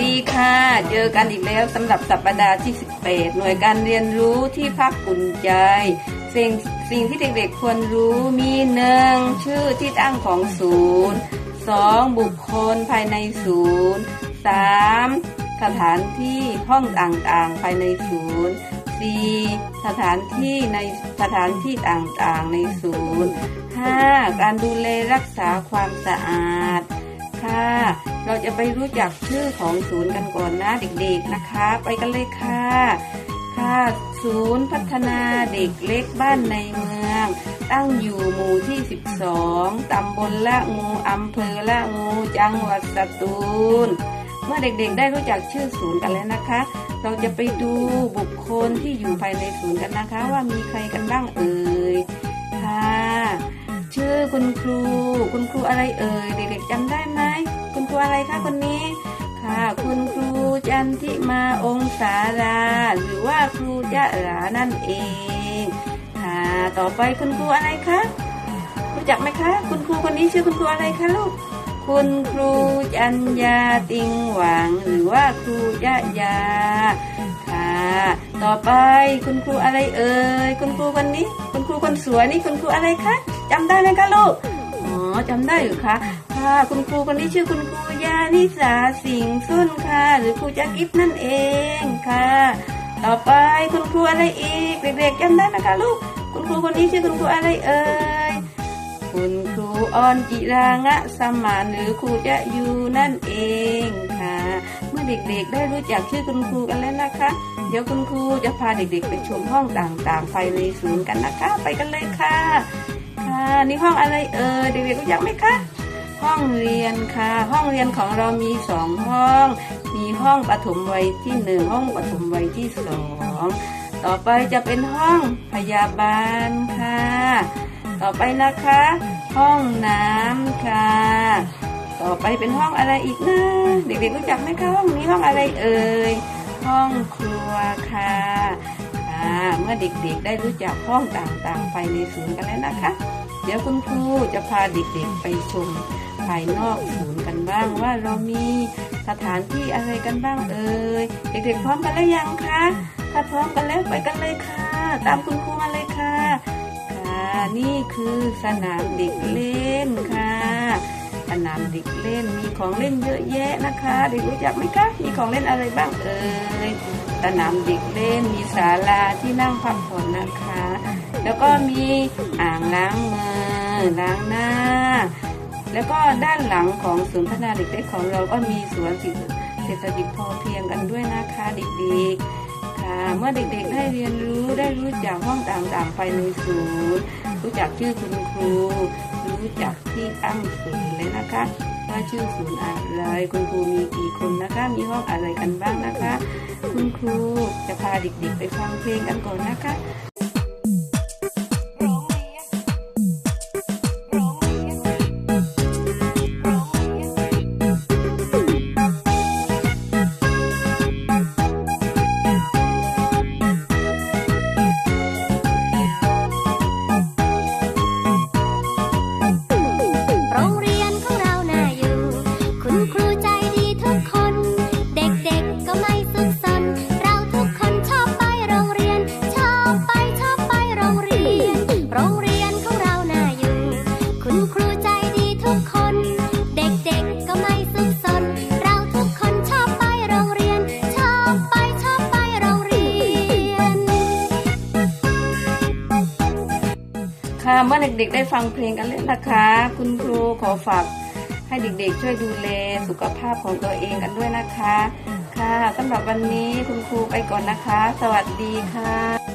ดีค่ะ เจอกันอีกแล้วสำหรับสัปดาห์ที่ 18 หน่วยการเรียนรู้ที่ภาคอุ่นใจ สิ่งสิ่งที่เด็กๆควรรู้มีหนึ่งชื่อที่ตั้งของศูนย์สองบุคคลภายในศูนย์สามสถานที่ห้องต่างๆภายในศูนย์สี่สถานที่ในสถานที่ต่างๆในศูนย์ห้าการดูแลรักษาความสะอาด ค่ะ เราจะไปรู้จักชื่อของศูนย์กันก่อนนะเด็กๆนะคะ ไปกันเลยค่ะ ค่ะ ศูนย์พัฒนาเด็กเล็กบ้านในเมือง ตั้งอยู่หมู่ที่ 12 ตำบลละงูอำเภอละงูจังหวัดสตูล เมื่อเด็กๆได้รู้จักชื่อศูนย์กันแล้วนะคะ เราจะไปดูบุคคลที่อยู่ภายในศูนย์กันนะคะ ว่ามีใครกันบ้างเอ่ยค่ะ ชื่อคุณครู คุณครูอะไรเอ่ยเด็กๆจำได้ไหมคุณครูอะไรคะคนนี้ค่ะ คุณครูจันทิมาองศารา หรือว่าครูยะหรานั่นเองค่ะต่อไปคุณครูอะไรคะรู้จักไหมคะ คุณครูคนนี้ชื่อคุณครูอะไรคะลูกคุณครูจัญญาติงหวัง หรือว่าครูยะยาค่ะต่อไปคุณครูอะไรเอ่ยคุณครูคนนี้ คุณครูคนสวยนี่คุณครูอะไรคะ จำได้ไหมคะลูก อ๋อจำได้หรือคะ ค่ะ คุณครูคนนี้ชื่อคุณครูยานิสาสิงห์สุนค่ะ หรือครูจักริบนั่นเองค่ะ ต่อไปคุณครูอะไรอีก เด็กๆจำได้ไหมคะลูก คุณครูคนนี้ชื่อคุณครูอะไรเอ่ย คุณครูออนจิรางะสมานหรือครูจะยูนั่นเองค่ะ เมื่อเด็กๆได้รู้จักชื่อคุณครูกันแล้วนะคะเดี๋ยวคุณครูจะพาเด็กๆ ไปชมห้องต่างๆ ภายในศูนย์กันนะคะ ไปกันเลยค่ะ ค่ะ นี่ห้องอะไรเอ่ยเด็กๆรู้จักไหมคะ ห้องเรียนค่ะ ห้องเรียนของเรามีสองห้อง มีห้องปฐมวัยที่หนึ่งห้องปฐมวัยที่สองต่อไปจะเป็นห้องพยาบาลค่ะ ต่อไปนะคะ ห้องน้ำค่ะ ต่อไปเป็นห้องอะไรอีกนะ เด็กๆรู้จักไหมคะห้องนี้ห้องอะไรเอ่ย ห้องครัวค่ะค่ะเมื่อเด็กๆได้รู้จักห้องต่างๆภายในศูนย์กันแล้วนะคะ ดี๋ยวคุณครูจะพาเด็กๆไปชมภายนอกศูนย์กันบ้างว่าเรามีสถานที่อะไรกันบ้างเอ่ยเด็กๆพร้อมกันแล้วยังคะถ้าพร้อมกันแล้วไปกันเลยค่ะ ตามคุณครูมาเลยค่ะค่ะนี่คือสนามเด็กเล่นค่ะสนามเด็กเล่นมีของเล่นเยอะแยะนะคะ เด็กรู้จักไหมคะมีของเล่นอะไรบ้างเอ่ยสนามเด็กเล่นมีศาลาที่นั่งพักผ่อนนะคะ แล้วก็มีอ่างล้างมือล้างหน้า แล้วก็ด้านหลังของศูนย์พัฒนาเด็กเล็กของเราก็มีสวนเศรษฐกิจพอเพียงกันด้วยนะคะเด็กๆค่ะ เมื่อเด็กๆได้เรียนรู้ได้รู้จักห้องต่างๆภายในศูนย์รู้จักชื่อคุณครู รู้จักที่ตั้งศูนย์เลยนะคะว่าชื่อศูนย์อะไรคุณครูมีกี่คนนะคะ มีห้องอะไรกันบ้างนะคะ คุณครูจะพาเด็กๆไปฟังเพลงกันก่อนนะคะ ค่ะ เมื่อเด็กๆ ได้ฟังเพลงกันแล้วนะคะ คุณครูขอฝากให้เด็กๆ ช่วยดูแลสุขภาพของตัวเองกันด้วยนะคะ ค่ะสำหรับวันนี้คุณครูไปก่อนนะคะ สวัสดีค่ะ